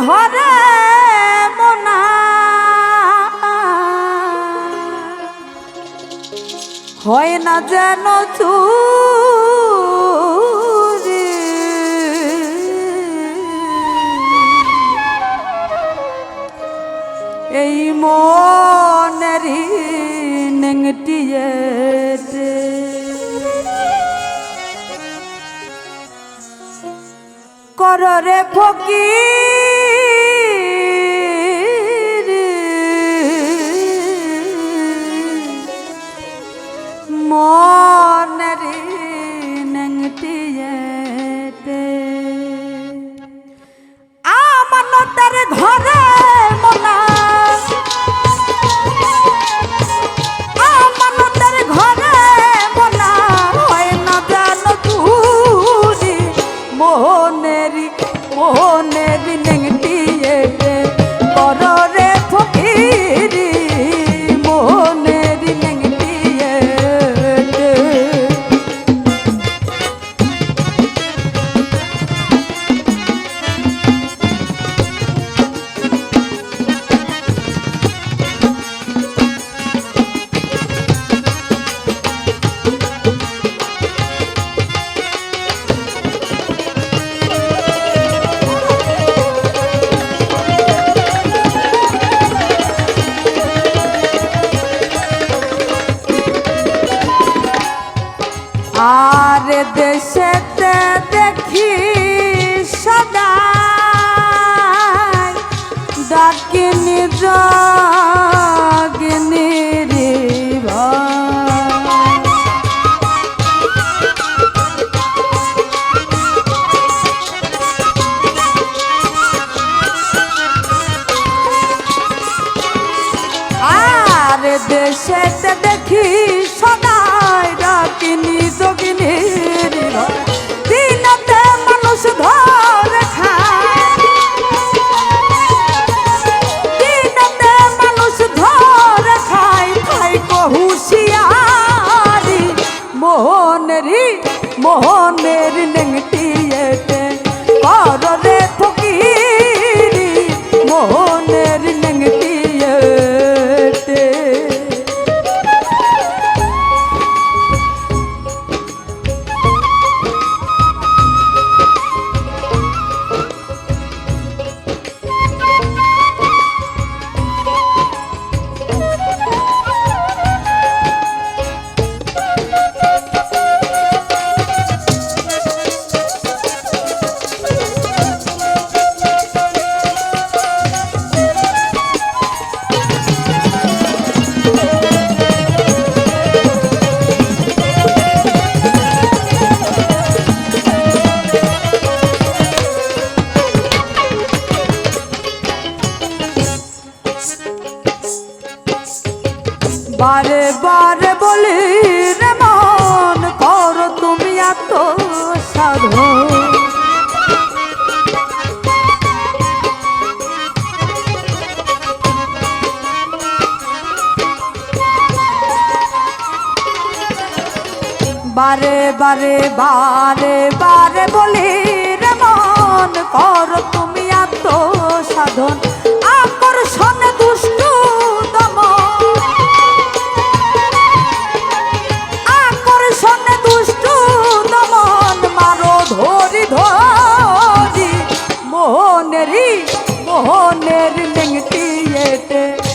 ঘরে মোনা। হয় না যেন চুরি। এই মনেরি নেংটিয়েতে কররে ফকির মনেরি ডাকিনি জগিনি রে। আর দেশেতে দেখি মোহনের বারে বারে বলি রে মন, কর তুমি এত সাধু। বারে বারে বারে বারে বলি রে মন, কর তুমি এত সাধন। আকর্ষণে দুষ্টু নেংটিয়েতে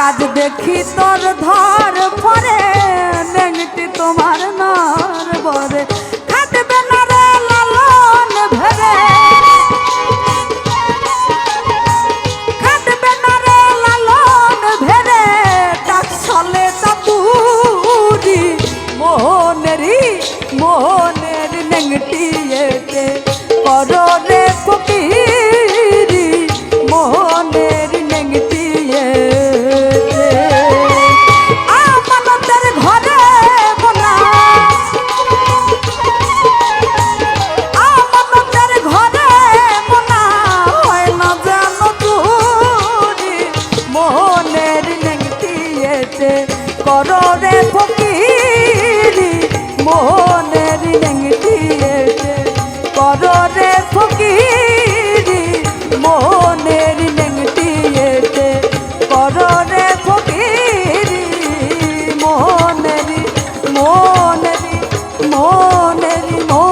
কাজ দেখি তোর ধর পরে নেংটি তোমার নর বরে। nevim o